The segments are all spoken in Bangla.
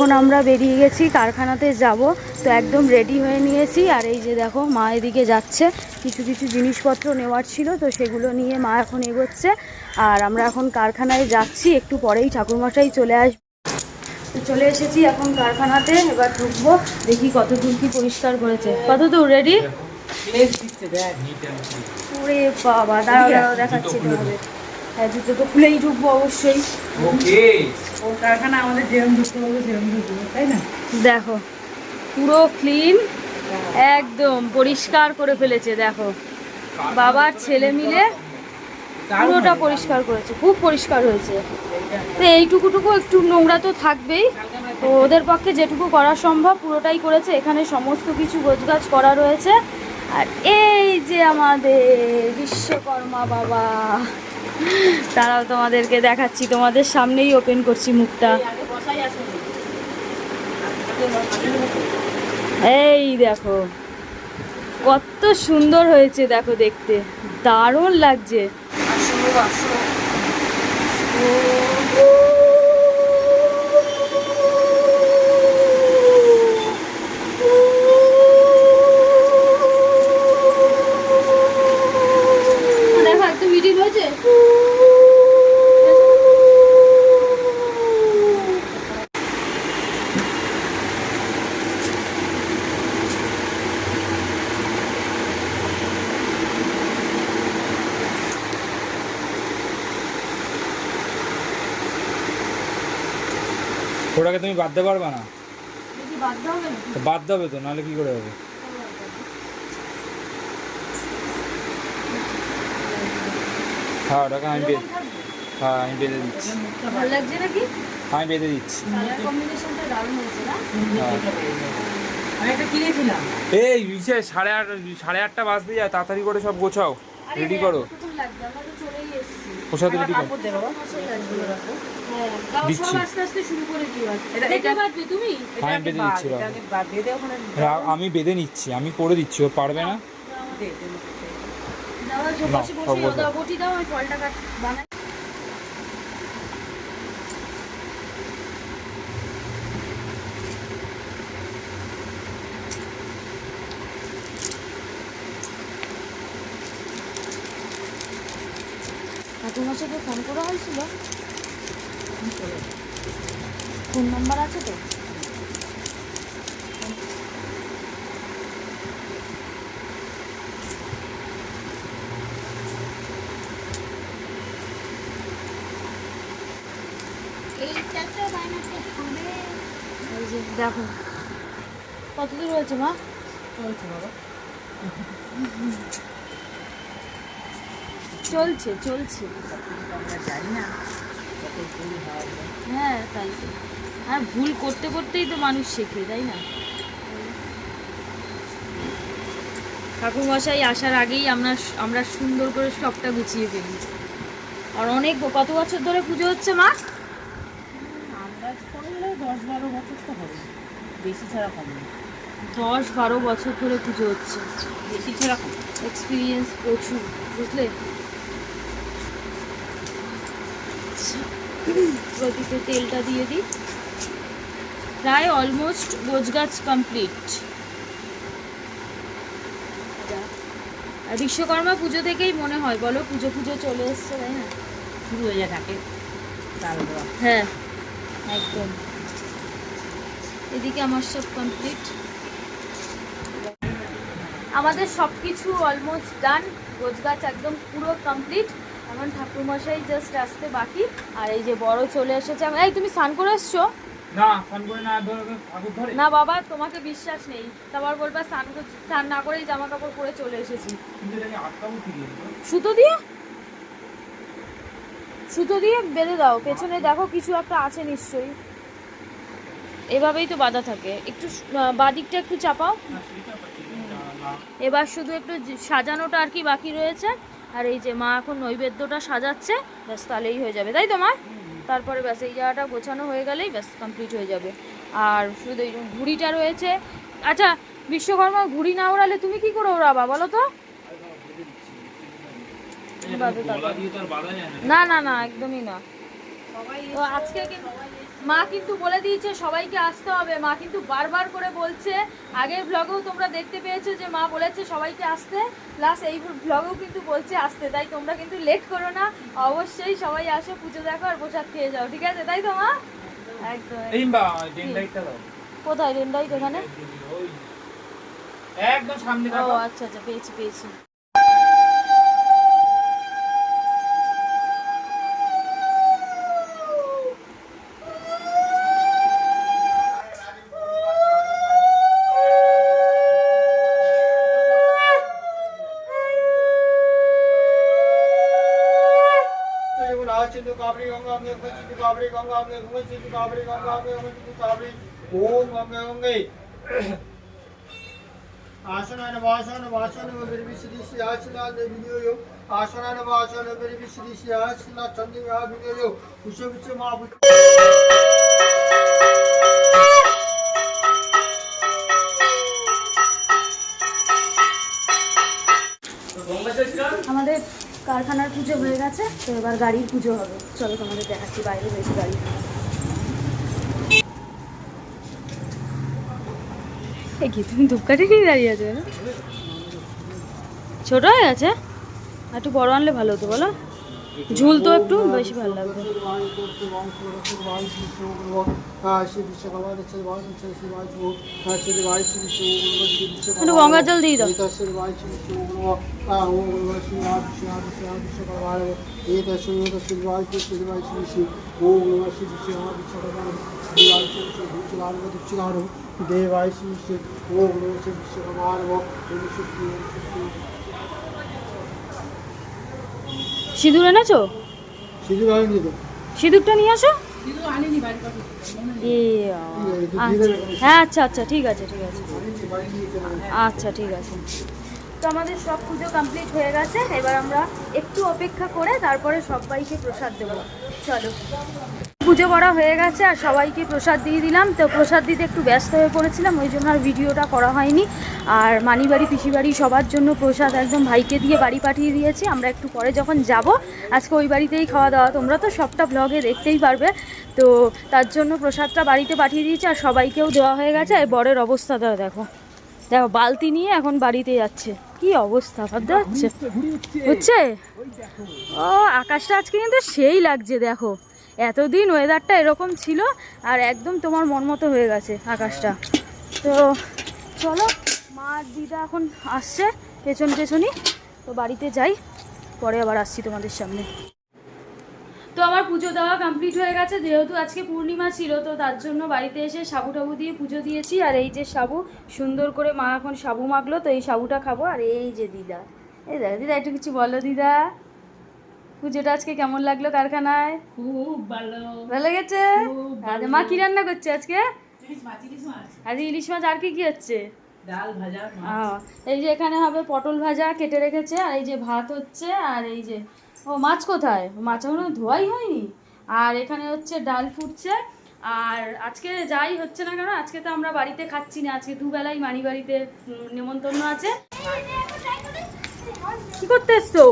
এখন আমরা বেরিয়ে গেছি কারখানাতে যাব। তো একদম রেডি হয়ে নিয়েছি। আর এই যে দেখো মা এদিকে যাচ্ছে। কিছু কিছু জিনিসপত্র নেওয়ার ছিল তো সেগুলো নিয়ে মা এখন এগোচ্ছে। আর আমরা এখন কারখানায় যাচ্ছি একটু পরেই ঠাকুরমশাই চলে আসবে তো চলে এসেছি এখন কারখানাতে। এবার ঢুকবো দেখি কত দূর কি পরিষ্কার করেছে। কত দূর রেডি ওরে বাবা দাঁড়াও দাঁড়াও দেখাচ্ছি তোমাদের। জুতো তো খুলেই ঢুকবো অবশ্যই। ওকে। কারখানা আমাদের যেরকম ঢুকতে হবে সেরকম ঢুকবো তাই না? দেখো পুরো ক্লিন একদম পরিষ্কার করে ফেলেছে দেখো। বাবার ছেলে মিলে পুরোটা পরিষ্কার করেছে খুব পরিষ্কার হয়েছে। তো এইটুকুটুকু একটু নোংরা তো থাকবেই। তো ওদের পক্ষে যেটুকু করা সম্ভব পুরোটাই করেছে। এখানে সমস্ত কিছু গোছগাছ করা রয়েছে। আর এই যে আমাদের বিশ্বকর্মা বাবা তারাও তোমাদেরকে দেখাচ্ছি। তোমাদের সামনেই ওপেন করছি মুখটা। এই দেখো, কত সুন্দর হয়েছে দেখো দেখতে। দারুণ লাগছে। ওটাকে তুমি বাদ দিতে পারবে না? বাদ দাও না তো বাদ দেবে তো নাহলে কি করে হবে? হ্যাঁ ওটাকে আমি বে- হ্যাঁ আমি বেঁধে দিচ্ছি। ভালো লাগছে নাকি? আমি বেঁধে দিচ্ছি। কিনেছিলাম। এই সাড়ে আট সাড়ে আটটা বাজতে যায় তাড়াতাড়ি করে সব গোছাও। রেডি হ্যাঁ, করো। কতক্ষণ লাগবে আমরা তো চলেই এসেছি ওর সাথে রেডি করো কাপড় দে বাবা হ্যাঁ তাও দিচ্ছি। তুমি এটা আমি বেঁধে রা- আমি বেঁধে নিচ্ছি আমি করে দিচ্ছি ও পারবে না। দাও। দাও বটি দাও আমি ফলটা কাট বানাই। ঠাকুমার সাথে ফোন করা হয়েছিল? ফোন নাম্বার আছে তো? এই যে দেখো। কত দূর হয়েছে মা? চলছে বাবা। চলছে চলছে। হয় হ্যাঁ তাই তো। আর ভুল করতে করতেই তো মানুষ শেখে তাই না? ঠাকুরমশাই আসার আগেই আমরা আমরা সুন্দর করে সবটা গুছিয়ে ফেলি। আর অনেক কত বছর ধরে পুজো হচ্ছে মা? আন্দাজ করলে দশ বারো বছর তো হবে। বেশি ছাড়া কম দশ বারো বছর ধরে পুজো হচ্ছে। বেশি ছাড়া কম এক্সপিরিয়েন্স প্রচুর বুঝলে? প্রদীপে তেলটা দিয়ে দিই। প্রায় অলমোস্ট গোছগাছ কমপ্লিট আর বিশ্বকর্মা পুজো থেকেই মনে হয় বলো পুজো পুজো চলে এসছে তাই না? শুরু হয়ে যায় থাকে হ্যাঁ। একদম। এদিকে আমার সব কমপ্লিট আমাদের সব কিছু অলমোস্ট ডান গোছগাছ একদম পুরো কমপ্লিট এখন ঠাকুরমশাই জাস্ট আসতে বাকি। আর এই যে বড় চলে এসেছে। আমি- এই তুমি স্নান করে এসছো না ফোন করে না ধরে ঠাকুর ধরে না বাবা তোমাকে বিশ্বাস নেই। তারপর বলবা স্নান স্নান না করেই জামা কাপড় পরে চলে এসেছি। সুতো দিয়ে? সুতো দিয়ে বেঁধে দাও। পেছনে দেখো কিছু একটা আছে নিশ্চয়ই। এভাবেই তো বাঁধা থাকে। একটু বাদিকটা একটু চাপাও। এবার শুধু একটু সাজানোটা আর কি বাকি রয়েছে। আর এই যে মা এখন নৈবেদ্যটা সাজাচ্ছে ব্যাস তাহলেই হয়ে যাবে তাই তো মা? তারপরে ব্যাস এই জায়গাটা গোছানো হয়ে গেলেই ব্যাস কমপ্লিট হয়ে যাবে। আর শুধু এই ঘুড়িটা রয়েছে। আচ্ছা বিশ্বকর্মা ঘুড়ি না ওড়ালে তুমি কি করে ওড়াবা বলো তো? না। না না একদমই না। তো আজকে মা কিন্তু বলে দিয়েছে সবাইকে আসতে হবে। মা কিন্তু বারবার করে বলছে। আগের ব্লগেও তোমরা দেখতে পেয়েছ যে মা বলেছে সবাইকে আসতে। প্লাস এই ব্লগেও কিন্তু বলছে আসতে। তাই তোমরা কিন্তু লেট করো না। অবশ্যই সবাই আসো পুজো দেখো আর প্রসাদ খেয়ে যাও। ঠিক আছে? তাই তো মা? একদম কোথায়? এখানে ওই একদম সামনে ও আচ্ছা আচ্ছা। পেয়েছি পেয়েছি। আচিত কাবরি গঙ্গা অঙ্গে চিত কাবরি গঙ্গা অঙ্গে গঙ্গা চিত কাবরি গঙ্গা অঙ্গে গঙ্গা চিত কাবরি ওম গঙ্গে গঙ্গে আসনান বাসন বাসন বিরবিসিদি শ্রী আচনা ভিডিও আসনান বাসন বিরবিসিদি শ্রী আচনা চন্দি ভিডিও উচ্চ উচ্চ মা আমাদের কারখানার পুজো হয়ে গেছে, তো এবার গাড়ির পুজো হবে। চলো তোমাদের দেখাচ্ছি, বাইরে বেশি গাড়ি কি, তুমি ধূপকাঠি দাঁড়িয়ে আছো? ছোট হয়ে গেছে আর একটু বড় আনলে ভালো হতো, বলো। ঝুল তো একটু বেশি ভালো লাগবে একটু গঙ্গার জল দিয়ে দাও দেবায় শ্রী শ্রী শ্রী বিশ্বকর্মার সিঁদুর এনেছো? সিঁদুর আনিনি তো। সিঁদুরটা নিয়ে আসো। কিন্তু আনিনি বাড়ি পাঠিয়ে এ আচ্ছা হ্যাঁ আচ্ছা আচ্ছা ঠিক আছে ঠিক আছে। আচ্ছা ঠিক আছে। তো আমাদের সব পুজো কমপ্লিট হয়ে গেছে। এবার আমরা একটু অপেক্ষা করে তারপরে সবাইকে প্রসাদ দেবো। চলো। পুজো করা হয়ে গেছে আর সবাইকে প্রসাদ দিয়ে দিলাম। তো প্রসাদ দিতে একটু ব্যস্ত হয়ে পড়েছিলাম ওই জন্য আর ভিডিওটা করা হয়নি। আর মানি বাড়ি পিসি বাড়ি সবার জন্য প্রসাদ একদম ভাইকে দিয়ে বাড়ি পাঠিয়ে দিয়েছি। আমরা একটু পরে যখন যাব আজকে ওই বাড়িতেই খাওয়া দাওয়া। তোমরা তো সবটা ব্লগে দেখতেই পারবে। তো তার জন্য প্রসাদটা বাড়িতে পাঠিয়ে দিয়েছি আর সবাইকেও দেওয়া হয়ে গেছে। আর বরের অবস্থা অবস্থাটা দেখো। দেখো বালতি নিয়ে এখন বাড়িতে যাচ্ছে। কি অবস্থা ভাবতে পারছে? হচ্ছে? ও আকাশটা আজকে কিন্তু সেই লাগছে দেখো। এতদিন ওয়েদারটা এরকম ছিল আর একদম তোমার মন মতো হয়ে গেছে আকাশটা। তো চলো, মা দিদা এখন আসছে, পেছন পেছনই। তো বাড়িতে যাই, পরে আবার আসছি তোমাদের সামনে। তো আমার পুজো দেওয়া কমপ্লিট হয়ে গেছে, যেহেতু আজকে পূর্ণিমা ছিল, তো তার জন্য বাড়িতে এসে সাবু টাবু দিয়ে পুজো দিয়েছি। আর এই যে সাবু, সুন্দর করে মা এখন সাবু মাখলো, তো এই সাবুটা খাব। আর এই যে দিদা, এই দেখ, দিদা, একটু কিছু বলো, দিদা। পুজোটা আজকে কেমন লাগল কারখানায়? খুব ভালো। ভালো লেগেছে? মা কি রান্না করছে আজকে? আজ ইলিশ মাছ। আর কি কি হচ্ছে? ডাল ভাজা এই যে এখানে হবে পটল ভাজা কেটে রেখেছে আর এই যে ভাত হচ্ছে আর এই যে ও মাছ কোথায়? মাছ এখনও ধোয়াই হয়নি? আর এখানে হচ্ছে ডাল ফুটছে আর আজকে যাই হচ্ছে না কেন আজকে তো আমরা বাড়িতে খাচ্ছি না আজকে দুবেলাই মানি বাড়িতে নেমন্তন্ন আছে। কি করতে এসছো?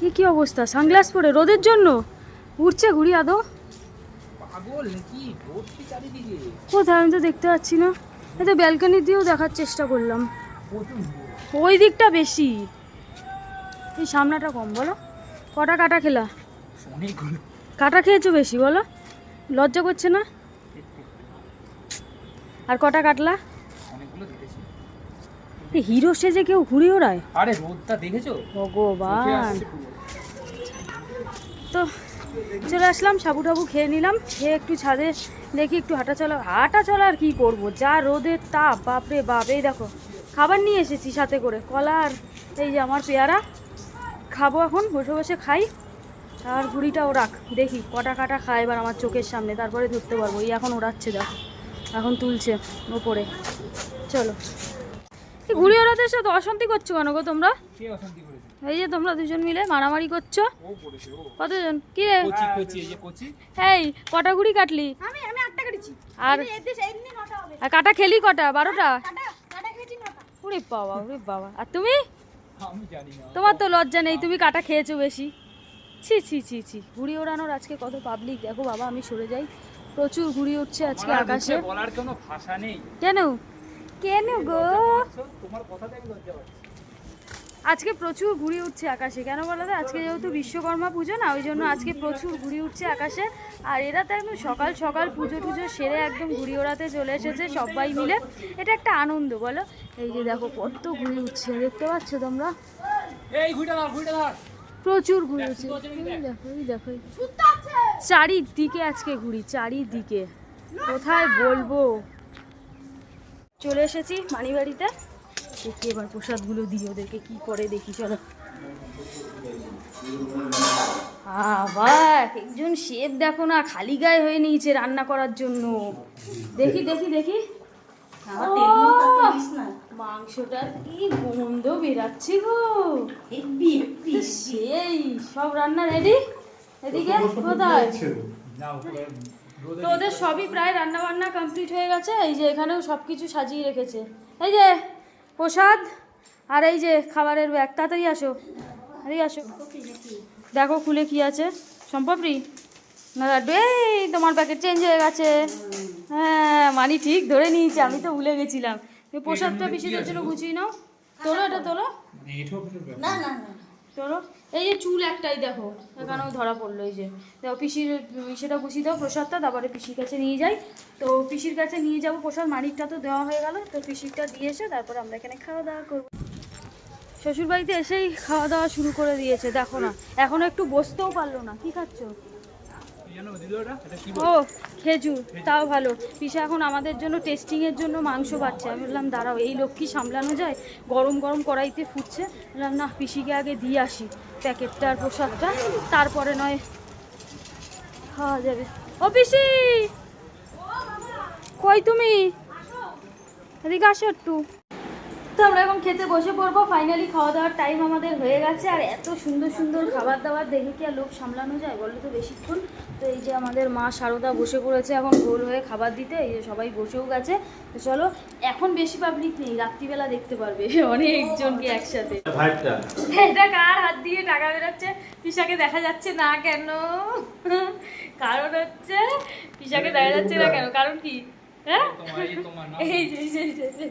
কি কি অবস্থা? সানগ্লাস পরে রোদের জন্য? উঠছে ঘুরি আদৌ? কোথায়? আমি তো দেখতে পাচ্ছি না। এই তো ব্যালকনি দিয়েও দেখার চেষ্টা করলাম। ওই দিকটা বেশি। এই সামনাটা কম বলো। কটা কাটা খেলা? কাটা খেয়েছো বেশি বলো। লজ্জা করছে না? আর কটা কাটলা? হিরো সেজে কেউ ঘুরে ওড়ায়? আরে রোদটা দেখেছ? ভগবান। তো চলে আসলাম সাবু টাবু খেয়ে নিলাম খেয়ে একটু ছাদে দেখি একটু হাঁটা চলা হাঁটা চলা আর কি করব? যা রোদের তাপ বাপরে বাপ। এই দেখো খাবার নিয়ে এসেছি সাথে করে। কলা আর এই যে আমার পেয়ারা। খাব এখন বসে বসে খাই। আর ঘুড়িটাও রাখ দেখি কটা কাটা খায় এবার আমার চোখের সামনে। তারপরে ধরতে পারব। এই এখন ওড়াচ্ছে দেখো। এখন তুলছে ওপরে। চলো। এই ঘুড়ি ওড়াতে সাথে অশান্তি করছ কেন গো তোমরা? কে অশান্তি করেছে? এই যে তোমরা দুজন মিলে মারামারি করছ। ও করেছে ও। কতজন? কি রে? কচি কচি এই যে কচি। এই কটা ঘুড়ি কাটলি? আমি আমি আটটা কেটেছি। আর আর কাটা খেলি কটা? বারোটা? কাটা কাটা খেয়েছি নটা। ওরে বাবা ওরে বাবা। আর তুমি? আমি জানি না। তোমার তো লজ্জা নেই তুমি কাটা খেয়েছো বেশি। ছি ছি ছি ছি। ঘুড়ি ওড়ানোর আজকে কত পাবলিক দেখো বাবা আমি সরে যাই। প্রচুর ঘুড়ি উঠছে আজকে আকাশে। বলার কোনো ভাষা নেই। কেন? কেন গো? তোমার কথাতে আমি লজ্জা পাচ্ছি আজকে প্রচুর ঘুড়ি উঠছে আকাশে। কেন বলো তো? আজকে যেহেতু বিশ্বকর্মা পুজো না ওই জন্য আজকে প্রচুর ঘুড়ি উঠছে আকাশে। আর এরা তো একদম সকাল সকাল পুজো টুজো সেরে একদম ঘুড়ি ওড়াতে চলে এসেছে সবাই মিলে। এটা একটা আনন্দ বলো? এই যে দেখো কত ঘুড়ি উঠছে দেখতে পাচ্ছ তোমরা? প্রচুর ঘুড়ি উঠছে। দেখো এই দেখো। চারিদিকে আজকে ঘুড়ি চারিদিকে। কোথায় বলব? চলে এসেছি মানিবাড়িতে। দেখি এবার প্রসাদগুলো দিই ওদেরকে কি করে দেখি চলো। আবার একজন শেফ দেখো না খালি গায়ে হয়ে নিয়েছে রান্না করার জন্য। দেখি দেখি দেখি। আমার তেল মশলা তো দিস না। মাংসটা কি গন্ধ বেরাচ্ছে গো। সেই সব রান্না রেডি এদিকে কোথায়? তো ওদের সবই প্রায় রান্না বান্না কমপ্লিট হয়ে গেছে এই যে এখানেও সব কিছু সাজিয়ে রেখেছে। এই যে প্রসাদ আর এই যে খাবারের ব্যাগ তাড়াতাড়ি আসো তাড়াতাড়ি আসো। দেখো খুলে কি আছে। সম্পাপড়ি না এই তোমার প্যাকেট চেঞ্জ হয়ে গেছে। হ্যাঁ মানি ঠিক ধরে নিয়েছে আমি তো ভুলে গেছিলাম। প্রসাদটা বেশি জন্য গুছিয়ে নাও। তোলো এটা তোলো। না না না। ধরো, এই যে চুল একটাই দেখো এখানেও ধরা পড়ল এই যে। দেখো, পিসির সেটা গুছিয়ে দাও, প্রসাদটা, তারপরে পিসির কাছে নিয়ে যাই। তো পিসির কাছে নিয়ে যাব প্রসাদ, মানিকটা তো দেওয়া হয়ে গেল, তো পিসিরটা দিয়ে এসে তারপরে আমরা এখানে খাওয়া দাওয়া করব। শ্বশুরবাড়িতে এসেই খাওয়া দাওয়া শুরু করে দিয়েছে, দেখো না। এখনও একটু বসতেও পারল না, কি খাচ্ছ জানো দিল ওটা এটা কি ও, খেজুর, তাও ভালো। পিসা এখন আমাদের জন্য টেস্টিংয়ের জন্য মাংস বাড়ছে। আমি বললাম, দাঁড়াও, এই লোক কি সামলানো যায়? গরম গরম কড়াইতে ফুটছে? বললাম, না, পিসিকে আগে দিয়ে আসি। প্যাকেটটা আর প্রসাদটা, তারপরে নয়, খাওয়া যাবে। ও, পিসি! কই তুমি? এদিকে আসো একটু। তো আমরা এখন খেতে বসে পড়ব। ফাইনালি খাওয়া দাওয়ার টাইম আমাদের হয়ে গেছে। আর এত সুন্দর সুন্দর খাবার দাবার দেখে কি আর লোক সামলানো যায় বলো তো বেশিক্ষণ? তো এই যে আমাদের মা সারদা বসে পড়েছে এখন গোল হয়ে খাবার দিতে। এই যে সবাই বসেও গেছে। তো চলো এখন বেশি পাবলিক নেই রাত্রিবেলা দেখতে পারবে অনেকজনকে একসাথে। এটা কার হাত দিয়ে টাকা বেরোচ্ছে? পিসাকে দেখা যাচ্ছে না কেন? কারণ হচ্ছে পিসাকে দেখা যাচ্ছে না কেন? কারণ কি? হ্যাঁ? এই যে, এই যে, এই যে, এই যে।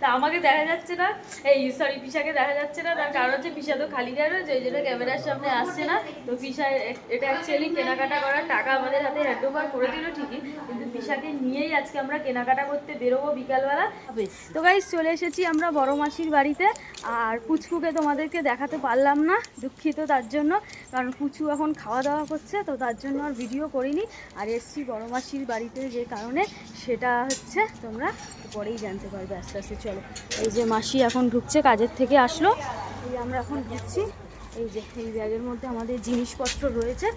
তা আমাকে দেখা যাচ্ছে না। এই সরি পিসাকে দেখা যাচ্ছে না। তার কারণ হচ্ছে পিসা তো খালি গায়ে রয়েছে, ওই জন্য ক্যামেরার সামনে আসছে না। তো পিসা এটা অ্যাকচুয়ালি কেনাকাটা করার টাকা আমাদের হাতে হ্যান্ড ওভার করে দিল ঠিকই, কিন্তু পিসাকে নিয়েই আজকে আমরা কেনাকাটা করতে বেরোবো বিকালবেলা। তো গাইজ চলে এসেছি আমরা বড় মাসির বাড়িতে। আর পুচকুকে তোমাদেরকে দেখাতে পারলাম না, দুঃখিত তার জন্য। কারণ পুচু এখন খাওয়া দাওয়া করছে, তো তার জন্য আর ভিডিও করিনি। আর এসছি বড় মাসির বাড়িতে যে কারণে, সেটা হচ্ছে তোমরা পরেই জানতে পারবে আস্তে আস্তে, চলো। এই যে মাসি এখন ঢুকছে, কাজের থেকে আসলো। এই আমরা এখন ঢুকছি। এই যে, এই ব্যাগের মধ্যে আমাদের জিনিসপত্র রয়েছে।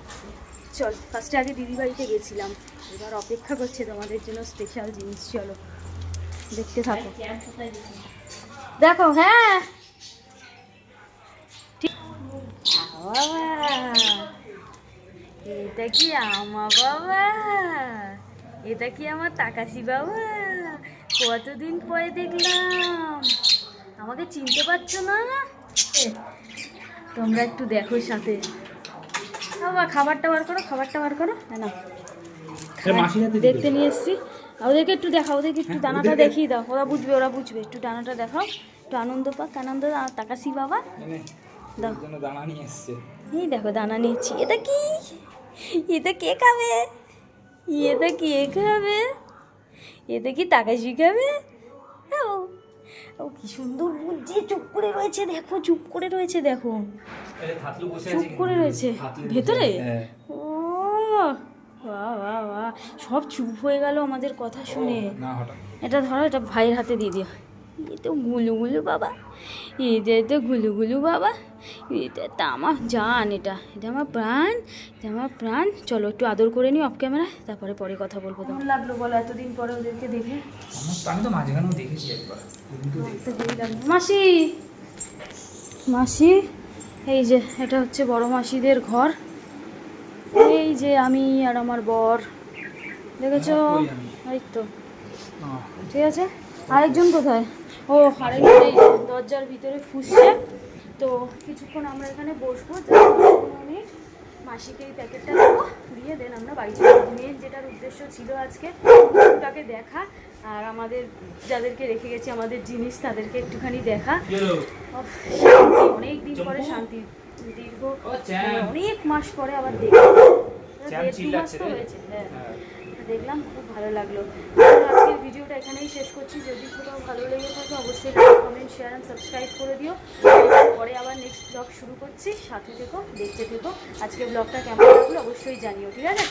চল ফার্স্টে আগে দিদি বাড়িতে গেছিলাম। এবার অপেক্ষা করছে তোমাদের জন্য স্পেশাল জিনিস, চলো। দেখতে থাকো। দেখো হ্যাঁ। ঠিক- এটা কি আমা বাবা? এটা কি আমার তাকাশি বাবা? কতদিন পরে দেখলাম? আমাকে চিনতে পারছ না? তোমরা একটু দেখো সাথে। বাবা খাবারটা বার করো খাবারটা বার করো। হ্যাঁ না হাতে দেখতে নিয়ে এসছি। ওদেরকে একটু দেখাও ওদেরকে একটু হ্যাঁ, দানাটা দেখিয়ে দাও। ওরা বুঝবে ওরা বুঝবে। একটু দানাটা দেখাও। একটু আনন্দ পাক আনন্দ তাকাসি বাবা। দাও। ওর দানা নিয়ে এসছে। এই দেখো দানা নিচ্ছি এটা কি? এটা কে খাবে? এটা কে খাবে? এটা কি তাকে শিখাবে ও ও কি সুন্দর বুঝছে চুপ করে রয়েছে দেখো চুপ করে রয়েছে দেখো। চুপ করে রয়েছে। ভেতরে? হ্যাঁ। ও বাহ বাহ বাহ। সব চুপ হয়ে গেল আমাদের কথা শুনে। এটা ধরো এটা ভাইয়ের হাতে দিয়ে দিও। এ তো গুলু গুলু বাবা এটা তো গুলু গুলু বাবা এটা তো আমার জান এটা এটা আমার প্রাণ এটা আমার প্রাণ। চলো একটু আদর করে নিই অফ ক্যামেরা তারপরে পরে কথা বলব কেমন লাগল বলো এতদিন পরে ওদেরকে দেখে? আমি তো মাঝখানেও দেখেছি একবার লাগল। মাসি! মাসি এই যে এটা হচ্ছে বড় মাসিদের ঘর। এই যে আমি আর আমার বর দেখেছ? আমি? এই তো। ঠিক আছে? আরেকজন কোথায়? ও এই দরজার ভিতরে ফুসছে। তো কিছুক্ষণ আমরা এখানে বসবো মিনিট মাসিকে এই প্যাকেটটা দেবো দিয়ে দেন আমরা বাড়ি চলে মেন যেটার উদ্দেশ্য ছিল আজকে পুজোটাকে দেখা আর আমাদের যাদেরকে রেখে গেছি আমাদের জিনিস তাদেরকে একটুখানি দেখা। শান্তি অনেক দিন পরে শান্তি দীর্ঘ মানে অনেক মাস পরে আবার দেখলাম। চ্যাম দেড় দু মাস তো হয়েছে হ্যাঁ। হ্যাঁ। দেখলাম খুব ভালো লাগল। ভিডিওটা এখানেই শেষ করছি। যদি কোথাও ভালো লেগে থাকে অবশ্যই কমেন্ট শেয়ার অ্যান্ড সাবস্ক্রাইব করে দিও। পরে আবার নেক্সট ব্লগ শুরু করছি। সাথে থেকো, দেখতে থেকো। আজকে ব্লগটা কেমন লাগল অবশ্যই জানিও। ঠিক আছে?